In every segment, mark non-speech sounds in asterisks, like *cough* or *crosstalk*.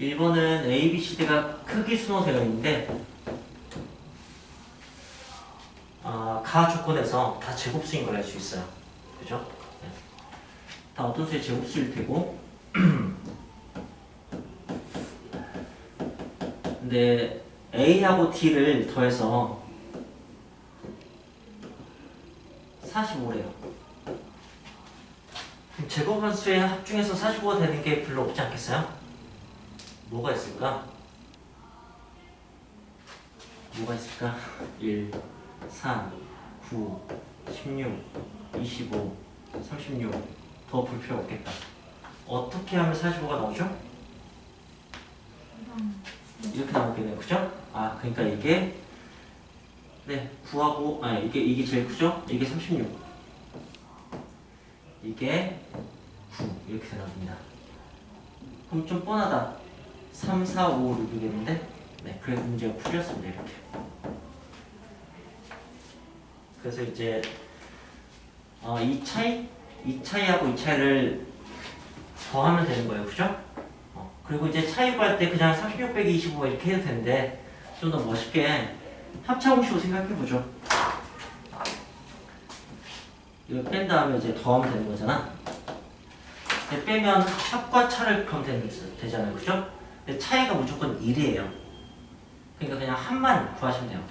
1번은 A, B, C, D가 크기 순서되어 있는데 아, 가 조건에서 다 제곱수인 걸 알 수 있어요. 그죠? 네. 다 어떤 수의 제곱수일 테고 *clears throat* 근데 A하고 T를 더해서 45래요. 제곱한 수의 합중에서 45가 되는 게 별로 없지 않겠어요? 뭐가 있을까? 뭐가 있을까? 1, 3, 9, 16, 25, 36. 더 볼 필요 없겠다. 어떻게 하면 45가 나오죠? 이렇게 나오겠네요. 그죠? 아, 그러니까 이게 네, 9하고 아, 이게 이게 제일 크죠? 이게 36. 이게 9 이렇게 생각합니다. 그럼 좀 뻔하다. 3, 4, 5, 6이겠는데? 네, 그래서 문제가 풀렸습니다. 이렇게. 그래서 이제 어, 이 차이, 이 차이하고 이 차이를 더하면 되는 거예요. 그죠? 어, 그리고 이제 차이 구할 때 그냥 36 빼기 25 이렇게 해도 되는데 좀 더 멋있게 합차공식으로 생각해보죠. 이거 뺀 다음에 이제 더하면 되는 거잖아. 빼면 합과 차를 그럼 되는 게 되잖아요. 그죠? 차이가 무조건 1이에요. 그러니까 그냥 합만 구하시면 돼요.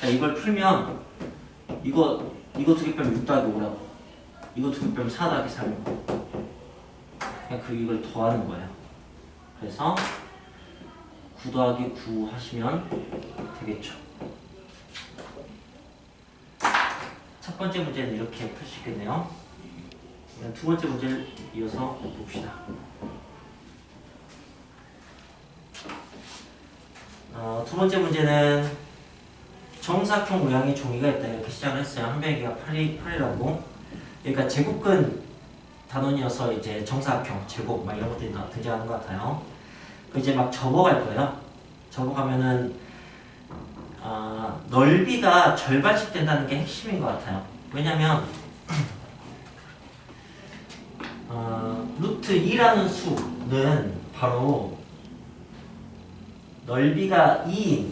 자, 이걸 풀면 이거 이거 두개 빼면 6 더하기 5라고. 이거 두개 빼면 4 더하기 3이고. 그냥 그 이걸 더하는 거예요. 그래서 9 더하기 9 하시면 되겠죠. 첫 번째 문제는 이렇게 풀 수 있겠네요. 두 번째 문제를 이어서 봅시다. 어, 두 번째 문제는 정사각형 모양의 종이가 있다 이렇게 시작을 했어요. 한 변기가 8이, 8이라고. 그러니까 제곱근 단원이어서 이제 정사각형, 제곱 막 이런 것들이 나- 등장하는 것 같아요. 그 이제 막 접어갈 거예요. 접어가면은 아, 넓이가 절반씩 된다는 게 핵심인 것 같아요. 왜냐면 *clears throat* 어, 루트 2라는 수는 바로 넓이가 2인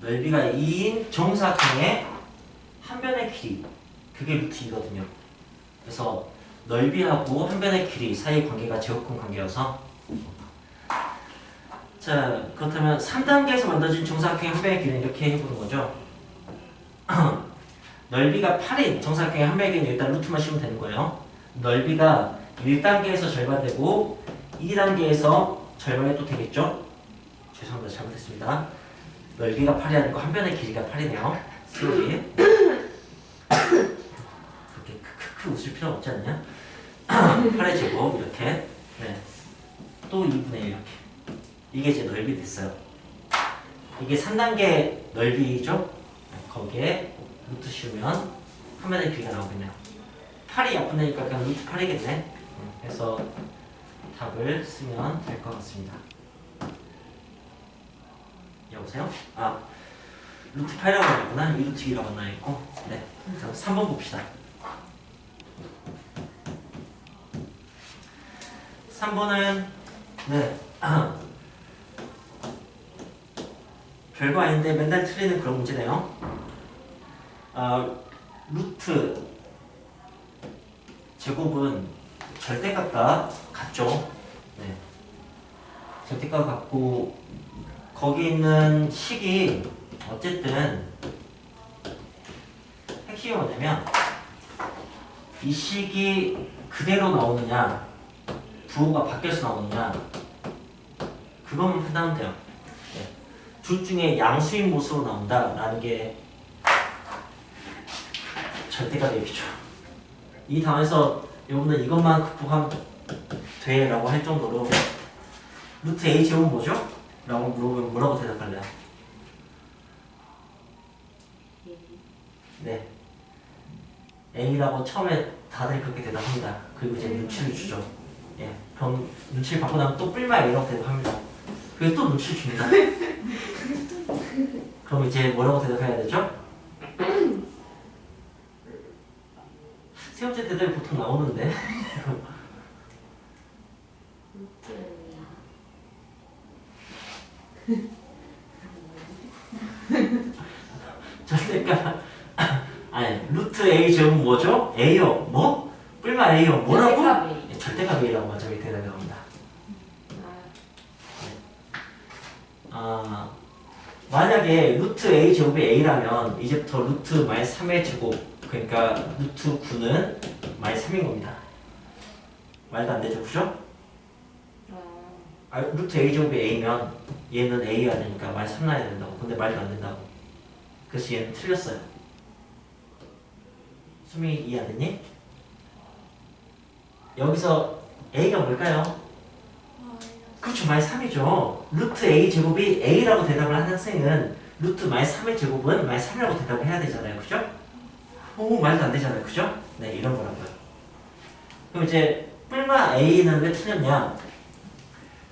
넓이가 2인 정사각형의 한 변의 길이 그게 루트 2거든요. 그래서 넓이하고 한 변의 길이 사이 관계가 제곱근 관계여서 자 그렇다면 3단계에서 만들어진 정사각형의 한 변의 길이는 이렇게 해보는 거죠. *clears throat* 넓이가 8인 정사각형의 한 변의 길이는 일단 루트만 씌우면 되는 거예요. 넓이가 1단계에서 절반되고 2단계에서 절반이 또 되겠죠? 죄송합니다. 잘못했습니다. 넓이가 8이 아니고 한 변의 길이가 8이네요. 수업이. 그렇게 크크크 웃을 필요는 없지 않냐? *clears throat* 8의 제곱 이렇게. 네. 또 2분의 1 이렇게. 이게 이제 넓이 됐어요. 이게 3단계 넓이죠? 네, 거기에 루트 씌우면 한 변의 길이가 나오겠네요. 8이 약분되니까 그냥 루트 8이겠네. 그래서 답을 쓰면 될 것 같습니다. 여보세요? 아, 루트 8이라고 했구나. 이 루트 2라고 하나 있고. 네. 자, 3번 봅시다. 3번은 네. *clears throat* 별거 아닌데 맨날 틀리는 그런 문제네요. 아, 루트 제곱은 절대값과 같죠. 네. 절대값 같고 거기 있는 식이 어쨌든 핵심이 뭐냐면 이 식이 그대로 나오느냐 부호가 바뀌어서 나오느냐 그것만 판단하면 돼요. 네. 둘 중에 양수인 모습으로 나온다라는 게 절대값 얘기죠. 이 단에서 여러분들 이것만 극복하면 돼라고 할 정도로 루트 a 제곱은 뭐죠? 라고 물어보면 뭐라고 대답할래요? 네. A라고 처음에 다들 그렇게 대답합니다. 그리고 이제 눈치를 주죠. 예. 그럼 눈치를 받고 나면 또 뿔마 A라고 대답합니다. 그리고 또 눈치를 줍니다. *laughs* 그럼 이제 뭐라고 대답해야 되죠? 세 번째 대답이 보통 나오는데 절대값 아니 루트 A 제곱 뭐죠? A요 뭐? 뿔마 A요 뭐라고? 절대값이. 예, 절대값 A라고 먼저 밑에 나갑니다 아, 아 만약에 루트 A 제곱이 A라면 이제부터 루트 마이너스 3의 제곱 그러니까 루트 9는 마이너스 3인 겁니다. 말도 안 되죠? 그죠? 아, 아, 루트 A 제곱이 A면 얘는 A가 되니까 마이너스 3 나야 된다고. 근데 말도 안 된다고. 그래서 얘는 틀렸어요. 수미 이해 안 됐니? 여기서 A가 뭘까요? 그렇죠. 마이너스 3이죠. 루트 A 제곱이 A라고 대답을 하는 학생은 루트 마이너스 3의 제곱은 마이너스 3이라고 대답을 해야 되잖아요 그죠? 오 말도 안 되잖아요 그죠? 네 이런 거라고요 그럼 이제 뿔마 A는 왜 틀렸냐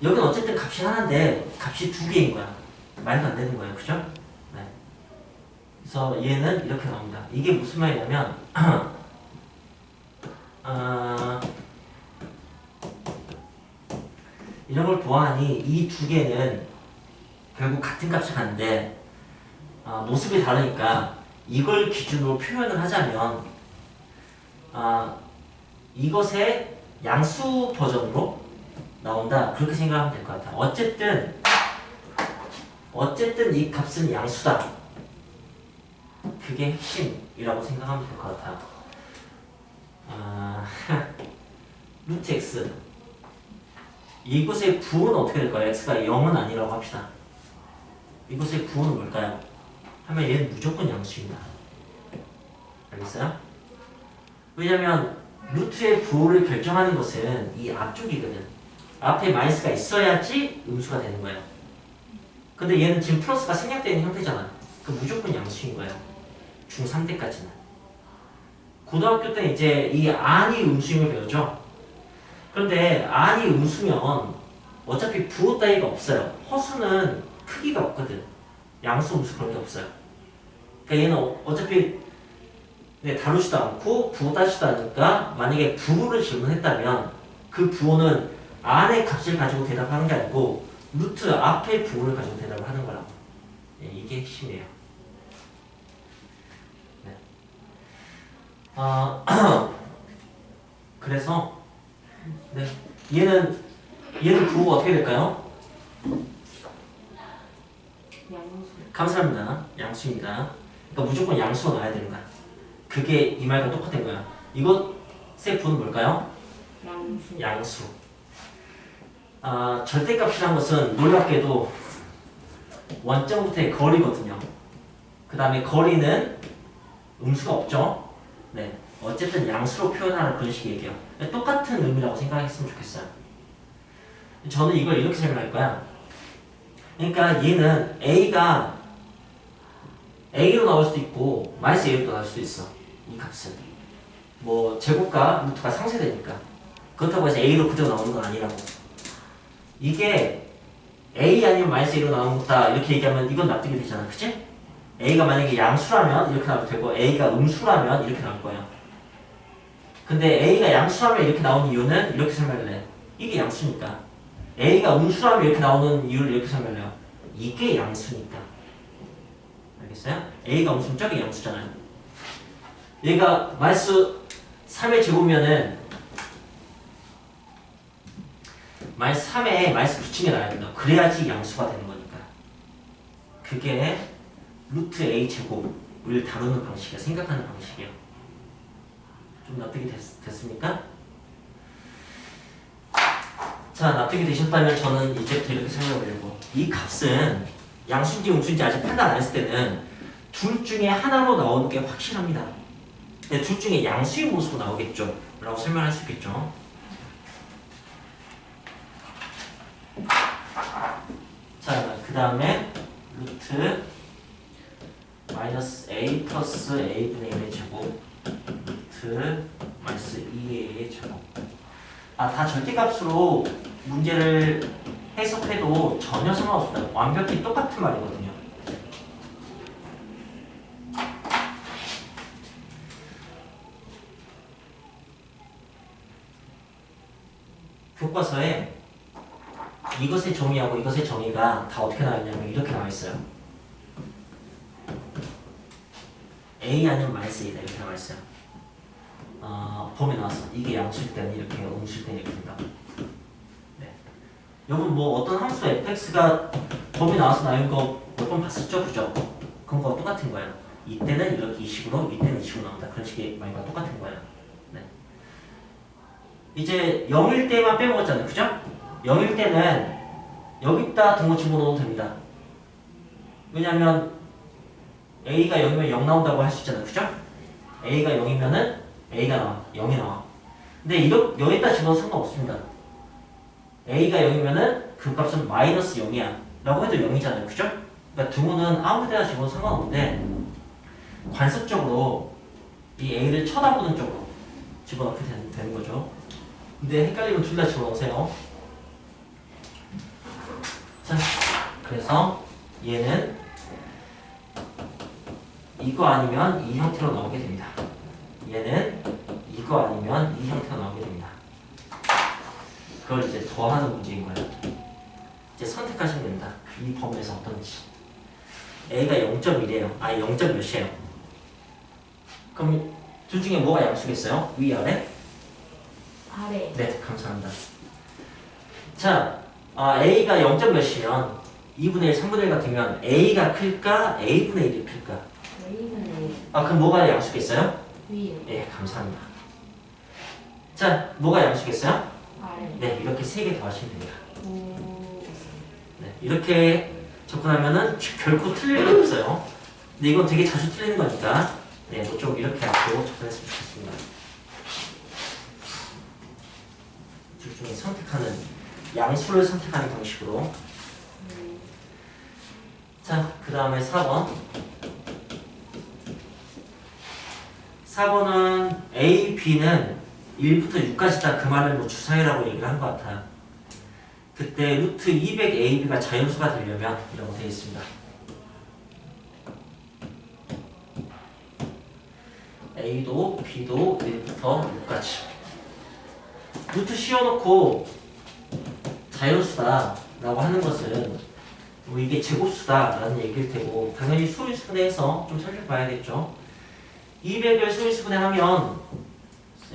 여기는 어쨌든 값이 하나인데 값이 두 개인 거야. 말도 안 되는 거예요. 그죠? 네. 그래서 얘는 이렇게 나옵니다. 이게 무슨 말이냐면 아, *clears throat* 이런 걸 보아하니 이 두 개는 결국 같은 값을 갖는데 아, 모습이 다르니까 이걸 기준으로 표현을 하자면 아, 이것의 양수 버전으로 나온다 그렇게 생각하면 될 것 같아. 어쨌든 어쨌든 이 값은 양수다. 그게 핵심이라고 생각하면 될 것 같아. 아, *laughs* 루트 x 이곳의 부호는 어떻게 될까요? x가 0은 아니라고 합시다. 이곳의 부호는 뭘까요? 하면 얘는 무조건 양수입니다. 알겠어요? 왜냐면 루트의 부호를 결정하는 것은 이 앞쪽이거든. 앞에 마이너스가 있어야지 음수가 되는 거예요. 근데 얘는 지금 플러스가 생략되는 형태잖아. 그 무조건 양수인 거예요. 중3 때까지는. 고등학교 때 이제 이 안이 음수임을 배우죠. 그런데 안이 음수면 어차피 부호 따위가 없어요. 허수는 크기가 없거든. 양수, 음수 그런 게 없어요. 그러니까 얘는 어- 어차피 네, 다루지도 않고 부호 따지도 않으니까 만약에 부호를 질문했다면 그 부호는 안의 값을 가지고 대답하는 게 아니고 루트 앞의 부호를 가지고 대답을 하는 거라고. 예, 이게 핵심이에요. 네. 아, *clears throat* 그래서 네, 얘는 얘는 부호가 어떻게 될까요? 감사합니다. 양수입니다. 그러니까 무조건 양수가 나와야 되는 거야. 그게 이 말과 똑같은 거야. 이것의 부호는 뭘까요? 양수. 양수. 아, 절대값이라는 것은 놀랍게도 원점부터의 거리거든요. 그 다음에 거리는 음수가 없죠. 네. 어쨌든 양수로 표현하는 그런 식의 얘기예요. 똑같은 의미라고 생각했으면 좋겠어요. 저는 이걸 이렇게 설명할 거야. 그러니까 얘는 A가 A로 나올 수도 있고 마이너스 A로 나올 수도 있어. 이 값은. 뭐 제곱과 루트가 상쇄되니까. 그렇다고 해서 A로 그대로 나오는 건 아니라고. 이게 A 아니면 마이너스 A로 나오는 거다 이렇게 얘기하면 이건 납득이 되잖아. 그치? A가 만약에 양수라면 이렇게 나올 되고 A가 음수라면 이렇게 나올 거야. 근데 A가 양수라면 이렇게 나오는 이유는 이렇게 설명을 해. 이게 양수니까. A가 음수라면 이렇게 나오는 이유를 이렇게 설명을 해요. 이게 양수니까. 알겠어요? A가 음수면 저게 양수잖아요. 얘가 마이너스 3의 제곱면은 마이너스 3에 마이너스 붙인 게 나야 된다. 그래야지 양수가 되는 거니까. 그게 루트 A 제곱을 다루는 방식이야. 생각하는 방식이야. 좀 납득이 됐, 됐습니까? 자, 납득이 되셨다면 저는 이제부터 이렇게 설명드리고 이 값은 양수인지 음수인지 아직 판단 안 했을 때는 둘 중에 하나로 나오는 게 확실합니다. 근데 둘 중에 양수인 모습으로 나오겠죠. 라고 설명할 수 있겠죠. 자, 그 다음에 루트 마이너스 a 플러스 a분의 1의 제곱 루트 마이너스 2a의 제곱 아, 다 절대값으로 문제를 해석해도 전혀 상관없습니다. 완벽히 똑같은 말이거든요. 교과서에 이것의 정의하고 이것의 정의가 다 어떻게 나와 있냐면 이렇게 나와 있어요. A 아니면 마이너스 A다 이렇게 나와 있어요. 어, 범위 나왔어. 이게 양수일 때는 이렇게, 음수일 때는 이렇게 된다고. 네. 여러분 뭐 어떤 함수 fx가 범위 나와서 나온 거 몇 번 봤었죠, 그죠? 그런 거 똑같은 거예요. 이때는 이렇게 이 식으로, 이때는 이 식으로 나온다. 그런 식의 말과 똑같은 거예요. 네. 이제 0일 때만 빼먹었잖아요, 그죠? 0일 때는 여기다 등호 집어넣어도 됩니다. 왜냐면 a가 0이면 0 나온다고 할 수 있잖아요, 그죠? a가 0이면은 a가 나와, 0이 나와. 근데 이렇 여기다 집어넣어도 상관없습니다. A가 0이면은 그 값은 마이너스 0이야. 라고 해도 0이잖아요, 그죠? 그러니까 등호는 아무 데나 집어도 상관없는데 관습적으로 이 a를 쳐다보는 쪽으로 집어넣게 되는, 되는 거죠. 근데 헷갈리면 둘 다 집어넣으세요. 자, 그래서 얘는 이거 아니면 이 형태로 나오게 됩니다. 얘는 이거 아니면 이 형태로 나오게 됩니다. 그걸 이제 더하는 문제인 거예요. 이제 선택하시면 됩니다. 이 범위에서 어떤지. A가 0.1이에요. 아, 0. 몇이에요? 그럼 둘 중에 뭐가 양수겠어요? 위, 아래? 아래. 네, 감사합니다. 자, 아, A가 0. 몇이면 2분의 1, 3분의 1 같으면 A가 클까? A분의 1이 클까? A는 아, 그럼 뭐가 양수겠어요? 위에. 네, 감사합니다. 자, 뭐가 양수겠어요? 네, 이렇게 세 개 더 하시면 됩니다. 오. 네, 이렇게 접근하면은 결코 틀릴 일 없어요. 근데 이건 되게 자주 틀리는 거니까, 네, 뭐좀 이렇게 앞으로 접근했으면 좋겠습니다. 둘 중에 선택하는, 양수를 선택하는 방식으로. 음. 자, 그 다음에 4번. 4번은 A, B는 1부터 6까지 다 그 말을 뭐 주사위라고 얘기를 한 것 같아요. 그때 루트 200 AB가 자연수가 되려면 이라고 되어 있습니다. A도 B도 1부터 6까지. 루트 씌워놓고 자연수다 라고 하는 것은 뭐 이게 제곱수다 라는 얘기일 테고 당연히 수인수분해해서 좀 살펴봐야겠죠. 200을 수인수분해하면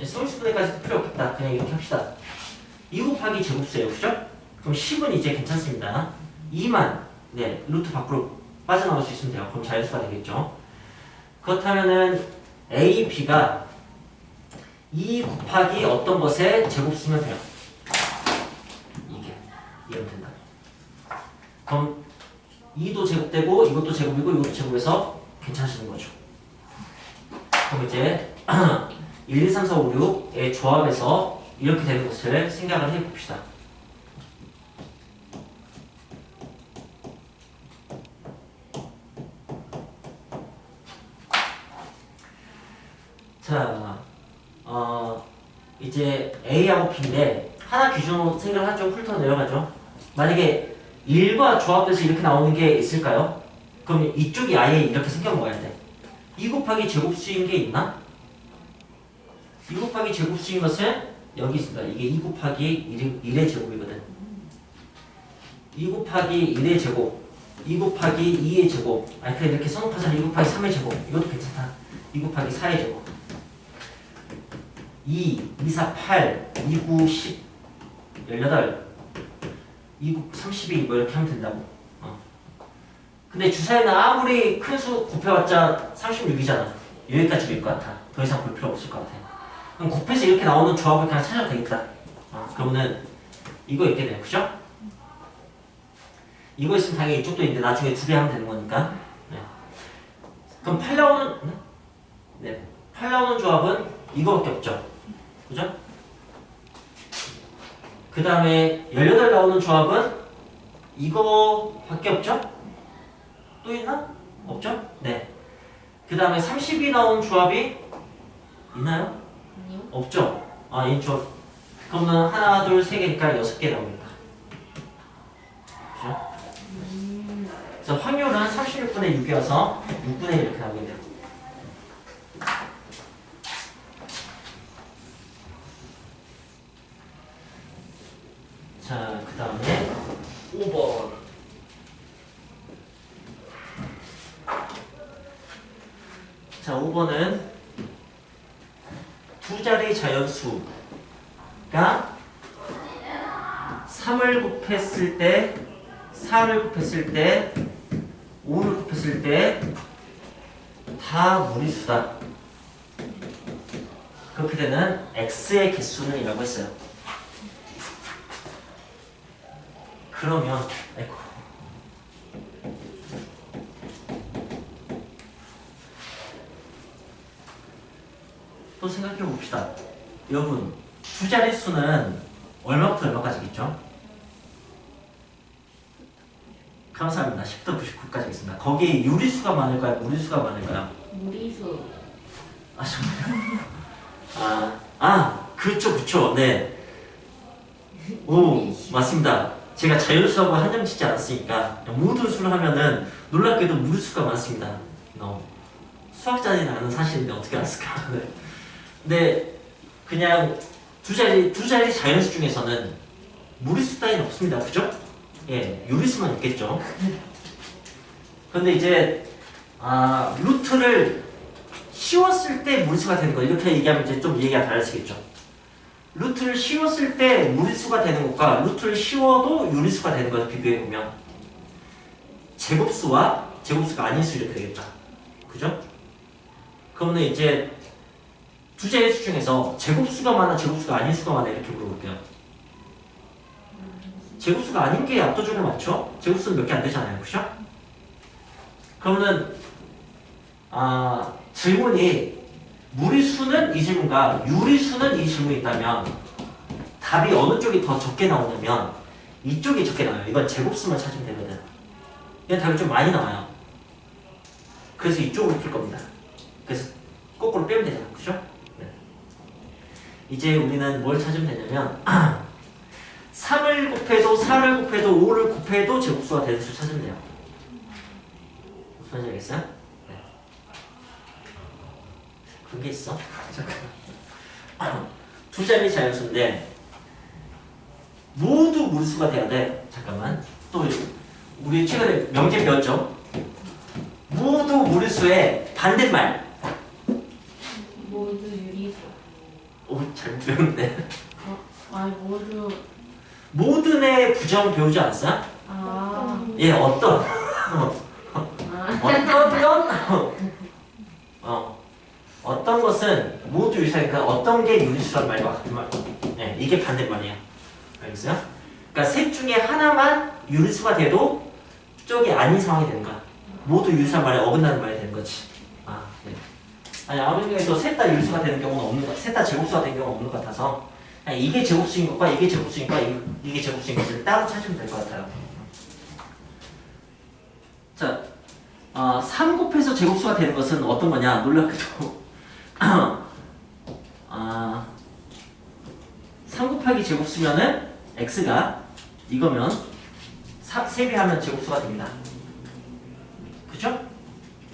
수인수분해까지 필요 없겠다. 그냥 이렇게 합시다. 2 곱하기 제곱수예요. 그죠? 그럼 10은 이제 괜찮습니다. 2만 네 루트 밖으로 빠져나올 수 있으면 돼요. 그럼 자연수가 되겠죠. 그렇다면은 A, B가 2 곱하기 어떤 것에 제곱수면 돼요. 이게 이러면 된다. 그럼 2도 제곱되고 이것도 제곱이고 이것도 제곱해서 괜찮으시는 거죠. 그럼 이제 *clears throat* 1, 2, 3, 4, 5, 6의 조합에서 이렇게 되는 것을 생각을 해봅시다. 자, 어, 이제 A하고 B인데 하나 기준으로 생각을 한좀 훑어 내려가죠. 만약에 1과 조합돼서 이렇게 나오는 게 있을까요? 그럼 이쪽이 아예 이렇게 생겨 먹어야 돼. 2 곱하기 제곱수인 게 있나? 2 곱하기 제곱수인 것은 여기 있습니다. 이게 2 곱하기 1, 1의 제곱이거든. 2 곱하기 1의 제곱, 2 곱하기 2의 제곱. 아니 그냥 이렇게 써놓고서 2 곱하기 3의 제곱. 이것도 괜찮다. 2 곱하기 4의 제곱. 2, 2, 4, 8, 2, 9, 10, 18, 2, 9, 32, 뭐 이렇게 하면 된다고. 어. 근데 주사위는 아무리 큰 수 곱해봤자 36이잖아. 여기까지일 것 같아. 더 이상 볼 필요 없을 것 같아. 그럼 곱해서 이렇게 나오는 조합을 그냥 찾아도 되겠다. 어, 그러면은 이거 있게 돼요. 그죠? 이거 있으면 당연히 이쪽도 있는데 나중에 두배 하면 되는 거니까. 네. 그럼 8 나오는, 네. 8 나오는 조합은 이거밖에 없죠. 그죠? 그 다음에 18 나오는 조합은 이거밖에 없죠? 또 있나? 없죠? 네. 그 다음에 32 나온 조합이 있나요? 없죠? 아, 이 조합. 그러면 하나, 둘, 세 개니까 여섯 개 나옵니다. 그죠? 음. 그래서 확률은 36분의 6이어서 6분의 1 이렇게 나오게 돼요. 자, 그 다음에 5번. 자, 5번은 두 자리 자연수가 3을 곱했을 때, 4를 곱했을 때, 5를 곱했을 때, 다 무리수다. 그렇게 되는 x의 개수는 이라고 했어요. 그러면, 아이 또 생각해 봅시다. 여러분, 두 자릿수는 얼마부터 얼마까지겠죠? 감사합니다. 10부터 99까지 있습니다. 거기에 유리수가 많을까요? 무리수가 많을까요? 무리수. 아 정말요? 아, 아 그렇죠 그렇죠 네. 오 맞습니다. 제가 자연수하고 한정 짓지 않았으니까 모든 수를 하면은 놀랍게도 무리수가 많습니다. 너 수학자들이 아는 사실인데 어떻게 알았을까? *laughs* 네. 근데 그냥 두 자리 두 자리 자연수 중에서는 무리수 따위는 없습니다. 그죠? 예, 유리수만 있겠죠. 근데 이제 아 루트를 씌웠을 때 무리수가 되는 거 이렇게 얘기하면 이제 좀 얘기가 달라지겠죠. 루트를 씌웠을 때 무리수가 되는 것과 루트를 씌워도 유리수가 되는 것을 비교해 보면 제곱수와 제곱수가 아닌 수 이렇게 되겠다. 그죠? 그러면 이제 두 자리 수 중에서 제곱수가 많아 제곱수가 아닌 수가 많아 이렇게 물어볼게요. 제곱수가 아닌 게 압도적으로 많죠? 제곱수는 몇 개 안 되잖아요. 그죠? 그러면은 아, 질문이 무리수는 이 질문과 유리수는 이 질문이 있다면 답이 어느 쪽이 더 적게 나오냐면 이쪽이 적게 나와요. 이건 제곱수만 찾으면 되거든. 이건 답이 좀 많이 나와요. 그래서 이쪽으로 풀 겁니다. 그래서 거꾸로 빼면 되잖아. 그죠? 네. 이제 우리는 뭘 찾으면 되냐면 *clears throat* 3을 곱해도 4를 곱해도 5를 곱해도 제곱수가 되는 수 찾으면 돼요. 무슨 말인지 알겠어요? 그런 게 있어? *laughs* 잠깐. *clears throat* 두 자리 자연수인데 모두 무리수가 돼야 돼. 잠깐만. 또 우리 최근에 명제 배웠죠? 모두 무리수의 반대말. 모두 유리수. 오, 잘 배웠네. 아 모두. 모든의 부정 배우지 않았어? 아. 예, 어떤. 아. 어떤 건 어, 어떤 것은 모두 유사니까 어떤 게 유리수란 말과 같은 말. 네, 이게 반대말이야. 알겠어요? 그러니까 셋 중에 하나만 유리수가 돼도 쪽이 아닌 상황이 되는 거야. 모두 유리수란 말에 어긋나는 말이 되는 거지. 아니 아무리 그래도 셋다 유리수가 되는 경우는 없는 것, 셋다 제곱수가 되는 경우는 없는 것 같아서 이게 제곱수인 것과 이게 제곱수인 것과 이- 이게 제곱수인 것을 따로 찾으면 될 것 같아요. 자, 아, 3 곱해서 제곱수가 되는 것은 어떤 거냐? 놀랍게도 *clears throat* 아, 3 곱하기 제곱수면은 x가 이거면 3배하면 제곱수가 됩니다. 그죠?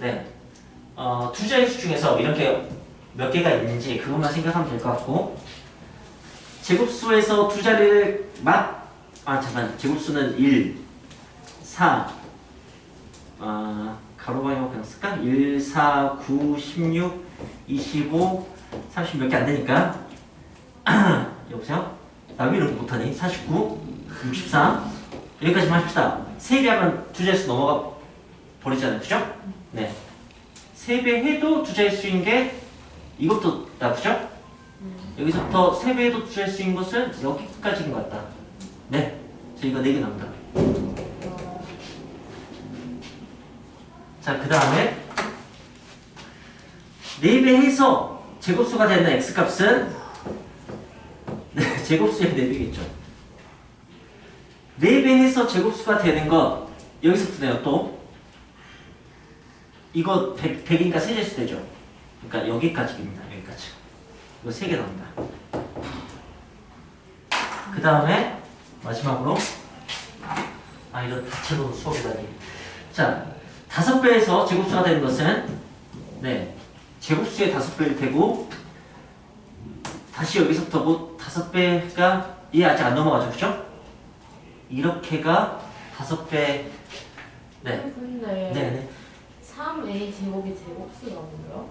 네. 어, 두 자릿수 중에서 이렇게 몇 개가 있는지 그것만 생각하면 될 것 같고 제곱수에서 두 자리를 막, 아 잠깐 제곱수는 1, 4, 아, 가로방향 그냥 쓸까? 1, 4, 9, 16, 25, 30 몇 개 안 되니까 *clears throat* 여보세요? 나 왜 이렇게 못하니? 49, 64 여기까지만 합시다. 3배 하면 두 자릿수 넘어가 버리잖아요. 그죠? 네. 3배 해도 두 자릿수인 게 이것도 나 그죠? 여기서부터 3배 해도 두 자릿수인 것은 여기까지인 것 같다. 네. 저 이거 4개 나온다. 자, 그 다음에 4배 해서 제곱수가 되는 x값은 네, 제곱수의 4배겠죠. 4배 해서 제곱수가 되는 것 여기서부터네요, 또. 이거 100, 100이니까 세제수 되죠. 그러니까 여기까지입니다, 여기까지. 이거 3개 나온다. 그 다음에 마지막으로 아, 이거 다채로운 수업이다니. 자, 다섯 배에서 제곱수가 되는 것은 네 제곱수의 다섯 배일 테고 다시 여기서부터 뭐 다섯 배가 이해 아직 안 넘어가죠, 그죠? 이렇게가 다섯 배. 네. 근데 네, 네. 3a 제곱이 제곱수가 뭐요?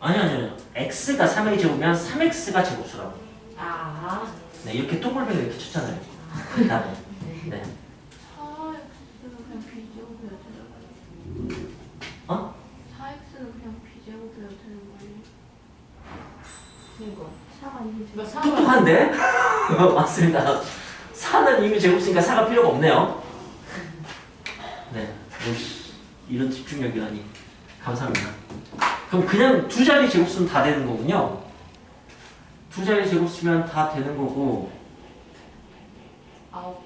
아니요, 아니요. 아니요. x가 3의 제곱이면 3x가 제곱수라고. 아, 네, 이렇게 동글뱅이 이렇게 쳤잖아요. 답은. 네. 4x는 그냥 b제곱이어야 되는 거예요? 어? 4x는 그냥 b제곱이어야 되는 거예요? 이거. 4가 이미 이거 제곱 3을 똑똑한데? *laughs* 맞습니다. 4는 이미 제곱수니까 4가 필요가 없네요. 네. 이런 집중력이라니. 감사합니다. 그럼 그냥 두 자리 제곱수는 다 되는 거군요. 두 자리 제곱수면 다 되는 거고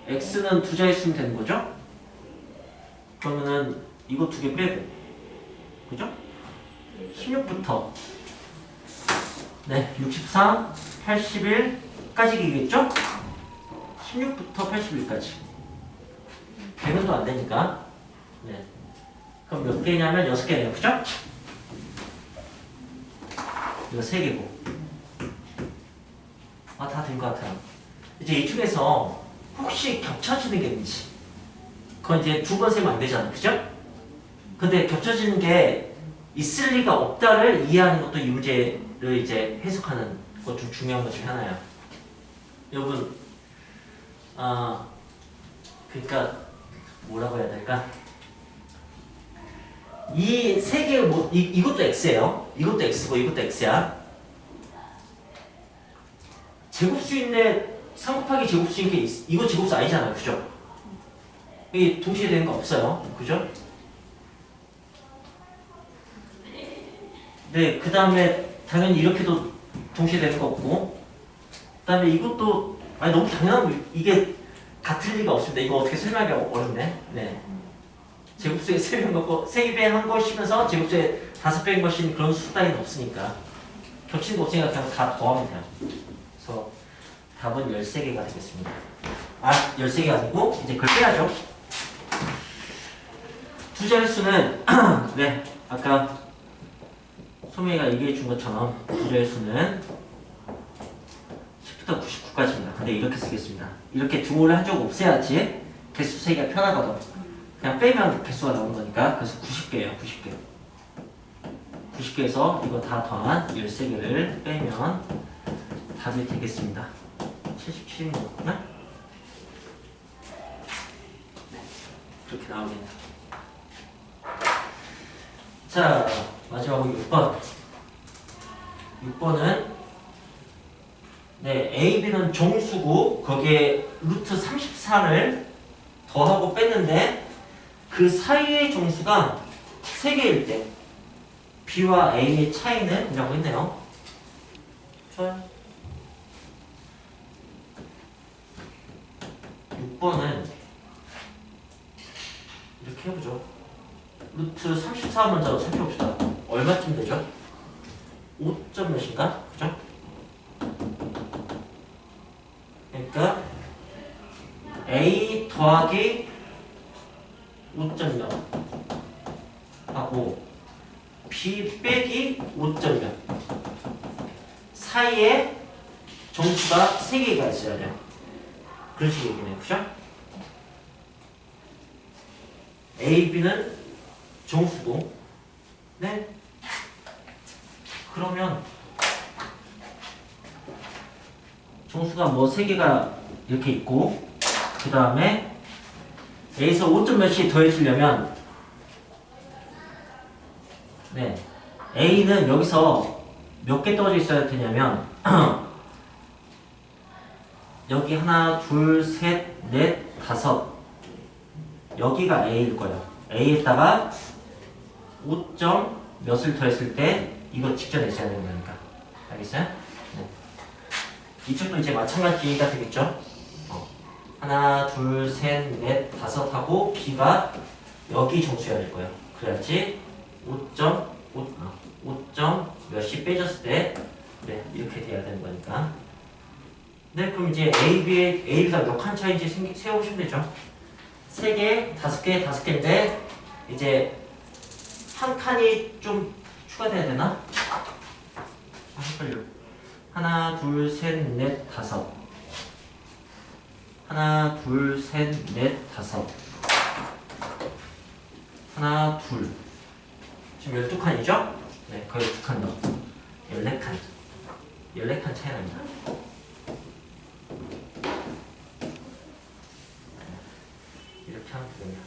x는 두 자리 수면 되는 거죠? 그러면은 이거 두 개 빼고 그죠? 16부터 네, 64, 81까지겠죠? 16부터 81까지. 100은 또안 되니까. 네. 그럼 몇 개냐면 6개네요. 그죠? 이거 3개고. 아, 다 된 것 같아요. 이제 이 중에서 혹시 겹쳐지는 게 있는지. 그건 이제 두 번 세면 안 되잖아. 그죠? 근데 겹쳐지는 게 있을 리가 없다를 이해하는 것도 이 문제를 이제 해석하는 것 중 중요한 것 중에 하나예요. 여러분, 아, 그러니까 뭐라고 해야 될까? 이 세 개의 뭐, 이, 이것도 x예요. 이것도 x고 이것도 x야. 제곱수인데 3 곱하기 제곱수인 게 있- 이거 제곱수 아니잖아요. 그죠? 이게 동시에 되는 거 없어요. 그죠? 네, 그 다음에 당연히 이렇게도 동시에 되는 거 없고, 그 다음에 이것도, 아니, 너무 당연한 거, 이게 같을 리가 없습니다. 이거 어떻게 설명하기 어렵네. 네. 제곱수에 세배한 거고, 세배 한 것이면서 제곱수에 다섯 배인 것인 그런 수 따위는 없으니까. 겹치는 거 없으니까 그냥 다 더하면 돼요. 그래서 답은 13개가 되겠습니다. 아, 13개가 아니고, 이제 그걸 빼야죠. 두 자릿수는, *clears throat* 네, 아까 소명이가 얘기해 준 것처럼 부조의 수는 10부터 99까지입니다. 근데 이렇게 쓰겠습니다. 이렇게 등호를 한적 없애야지 개수 세기가 편하거든. 그냥 빼면 개수가 나오는 거니까 그래서 90개예요. 90개. 90개에서 이거 다 더한 13개를 빼면 답이 되겠습니다. 77인 거구나? 네. 그렇게 나오겠네요. 자, 마지막으로 6번. 6번은 네, A, B는 정수고 거기에 루트 34를 더하고 뺐는데 그 사이의 정수가 3개일 때 B와 A의 차이는 이라고 했네요. 좋아요. 6번은 이렇게 해보죠. 루트 34 먼저 살펴봅시다. 얼마쯤 되죠? 5점 몇인가? 그죠? 그러니까 A 더하기 5.0 하고 B 빼기 5.0 사이에 정수가 3개가 있어야 돼요. 그런 식의 얘기네요. 그죠? A, B는 정수고 네 그러면 정수가 뭐세 개가 이렇게 있고 그 다음에 A에서 5점 몇이 더해주려면 네 A는 여기서 몇 개 떨어져 있어야 되냐면 *clears throat* 여기 하나 둘 셋 넷 다섯 여기가 A일 거예요 A에다가 5점 몇을 더했을 때 이거 직전에 있어야 되는 거니까 알겠어요? 네. 이쪽도 이제 마찬가지가 되겠죠? 어. 하나, 둘, 셋, 넷, 다섯 하고 B가 여기 정수여야 될 거예요. 그래야지 5점, 5, 어, 5점 몇이 빼졌을 때 네, 이렇게 돼야 되는 거니까 네, 그럼 이제 A, B의 A, B가 몇 칸 차이인지 생기, 세워보시면 되죠. 3개, 5개, 5개인데 이제 한 칸이 좀 추가돼야 되나? 아, 헷갈려. 하나, 둘, 셋, 넷, 다섯. 하나, 둘, 셋, 넷, 다섯. 하나, 둘. 지금 12칸이죠? 네, 거의 2칸 더. 14칸. 14칸 차이 납니다. 이렇게 하면 되겠네요.